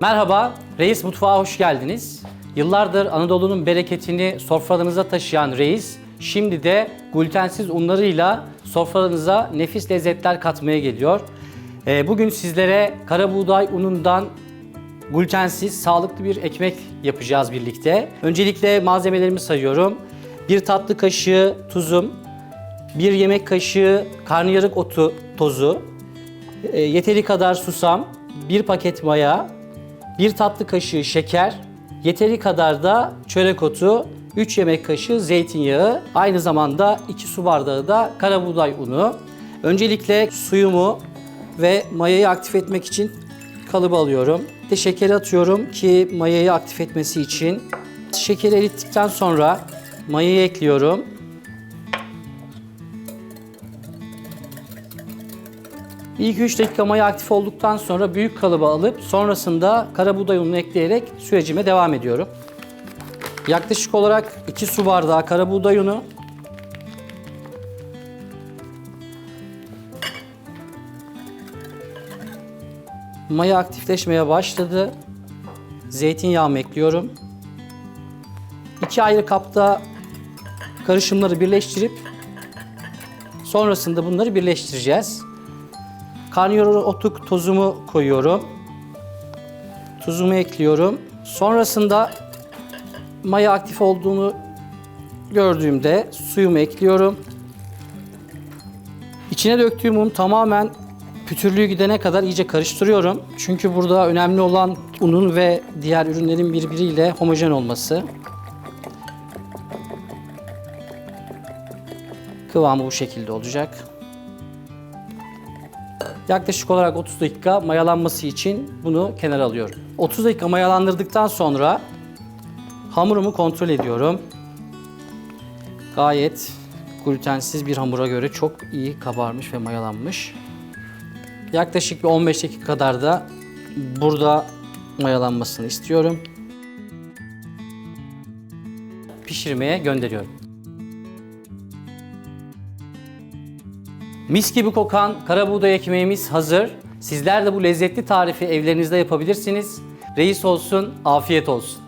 Merhaba, Reis Mutfağa hoş geldiniz. Yıllardır Anadolu'nun bereketini sofralarınıza taşıyan Reis, şimdi de glutensiz unlarıyla sofralarınıza nefis lezzetler katmaya geliyor. Ee, Bugün sizlere kara buğday unundan glutensiz, sağlıklı bir ekmek yapacağız birlikte. Öncelikle malzemelerimi sayıyorum. Bir tatlı kaşığı tuzum, bir yemek kaşığı karnıyarık otu tozu, e, yeteri kadar susam, bir paket maya, bir tatlı kaşığı şeker, yeteri kadar da çörek otu, 3 yemek kaşığı zeytinyağı, aynı zamanda 2 su bardağı da karabuğday unu. Öncelikle suyumu ve mayayı aktif etmek için kalıba alıyorum. De şekeri atıyorum ki mayayı aktif etmesi için. Şekeri erittikten sonra mayayı ekliyorum. Bir 2-3 dakika maya aktif olduktan sonra büyük kalıba alıp sonrasında karabuğday ununu ekleyerek sürecime devam ediyorum. Yaklaşık olarak 2 su bardağı karabuğday unu, Maya aktifleşmeye başladı. Zeytinyağımı ekliyorum. İki ayrı kapta karışımları birleştirip sonrasında bunları birleştireceğiz. Karnıyarık otuk tozumu koyuyorum. Tuzumu ekliyorum. Sonrasında maya aktif olduğunu gördüğümde suyumu ekliyorum. İçine döktüğüm un tamamen pütürlüğü gidene kadar iyice karıştırıyorum. Çünkü burada önemli olan unun ve diğer ürünlerin birbiriyle homojen olması. Kıvamı bu şekilde olacak. Yaklaşık olarak 30 dakika mayalanması için bunu kenara alıyorum. 30 dakika mayalandırdıktan sonra hamurumu kontrol ediyorum. Gayet glutensiz bir hamura göre çok iyi kabarmış ve mayalanmış. Yaklaşık bir 15 dakika kadar da burada mayalanmasını istiyorum. Pişirmeye gönderiyorum. Mis gibi kokan kara buğday ekmeğimiz hazır. Sizler de bu lezzetli tarifi evlerinizde yapabilirsiniz. Reis olsun, afiyet olsun.